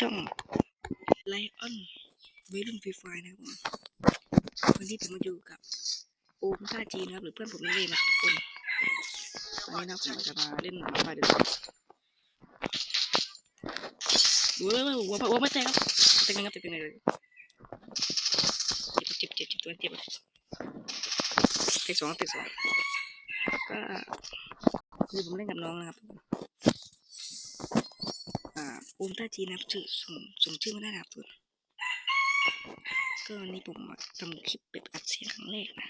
ช่องไลออนวัยรุ่นฟรีไฟนะครับผมวันนี้ผมมาอยู่กับโอมท่าจีนะครับหรือเพื่อนผมนั่นเองนะทุกคนวันนี้นะผมจะมาเล่นหมาป่าเดือดดูเลยว่าหัวหัวไม่แตกครับแตกหนึ่งครับแตกหนึ่งเลยเจ็บเจ็บเจ็บตัวเจ็บแตกสองแตกสองก็คือผมเล่นกับน้องนะครับ อ่าโอมท่าจีนับชื่อส่งส่งชื่อมาได้นะครับทุกคนก็วันนี้ผมมาทำคลิปแบบอัดเสียงครั้งแรกนะ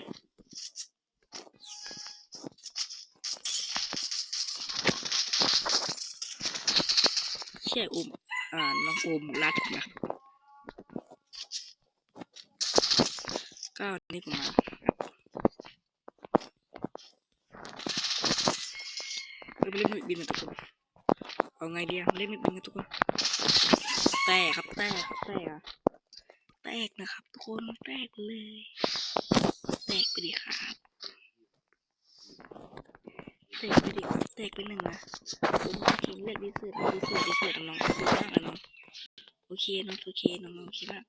ใช่โอมอ่าน้องโอมรัดนะก็วันนี้ผมมาเออไปเล่นบินกันทุกคน เอาไงดีอะเล่นมิดบินกันทุกคน แตกครับแตกแตกอะแตกนะครับทุกคนแตกเลย แตกไปดิครับแตกไปดิครับแตกไปหนึ่งนะผมโอเคเลือกดีสุดดีสุดดีสุดน้องดีมากนะน้องโอเคน้องโอเคน้องโอเคมาก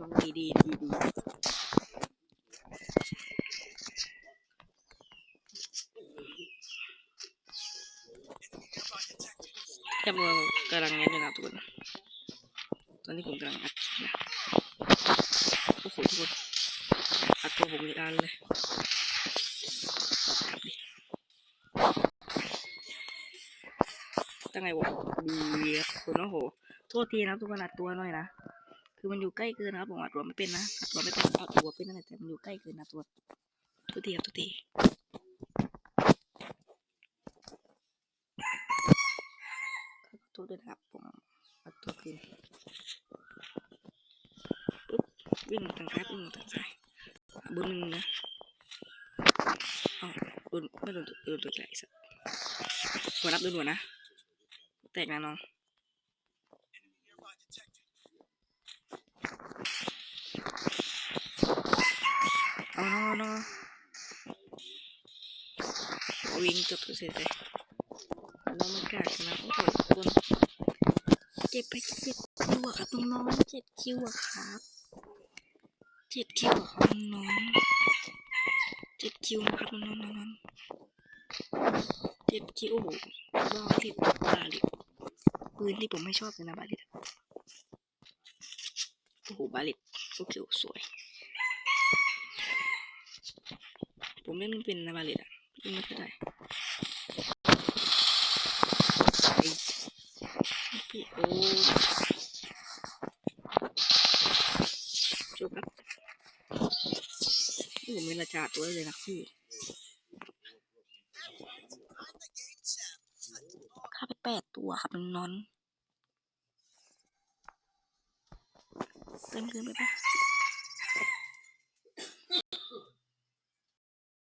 น้องดีดีดีดี จำนวนกำลังเงั้นอยู่นะทุกคนตอนนี้ผมกำลังอัดนะโอ้โหทุกคนอัดตัวผมอีกอันเลยตั้งไงวะดีคุณโอ้โหโทษทีนะครับทุกคนอัดตัวหน่อยนะคือมันอยู่ใกล้เกินนะครับผมอัดตัวไม่เป็นนะอัดตัวไม่เป็นอัดตัวเป็นนั่นแหละแต่มันอยู่ใกล้เกินนะตัวโทษทีครับโทษทีขอโทษ ด้วยนะครับ ผมเอัดตัวคืนปุ๊บวิ่งทางซ้ายวิ่งทางซ้ายบนหนึ่งนะเอาโดนไม่โดนตัวโดนตัวใหญ่สักหัวนับโดนหัวนะแตกนะน้องเอาน้องน้องวิ่งจบเสร็จเลย นองมันกล้าชนะโอ้โหทุกคนเจ็บไปเจ็ดคิวอะครับน้องๆเจ็ดคิวอะครับเจ็ดคิวอะครับน้องเจ็ดคิวนะครับน้องๆน้องเจ็ดคิวโอ้โหบ้าลิบบาลิปืนที่ผมไม่ชอบเลยนะบาลิโอ้โหบาลิโอเคสวย ผมเล่นไม่เป็นนะบาลตอะเล่นไม่ค่ได้ ผมเป็นราชาตัวเลยนะพี่ฆ่าไปแปดตัวครับนอนเต็มเกินไปปะ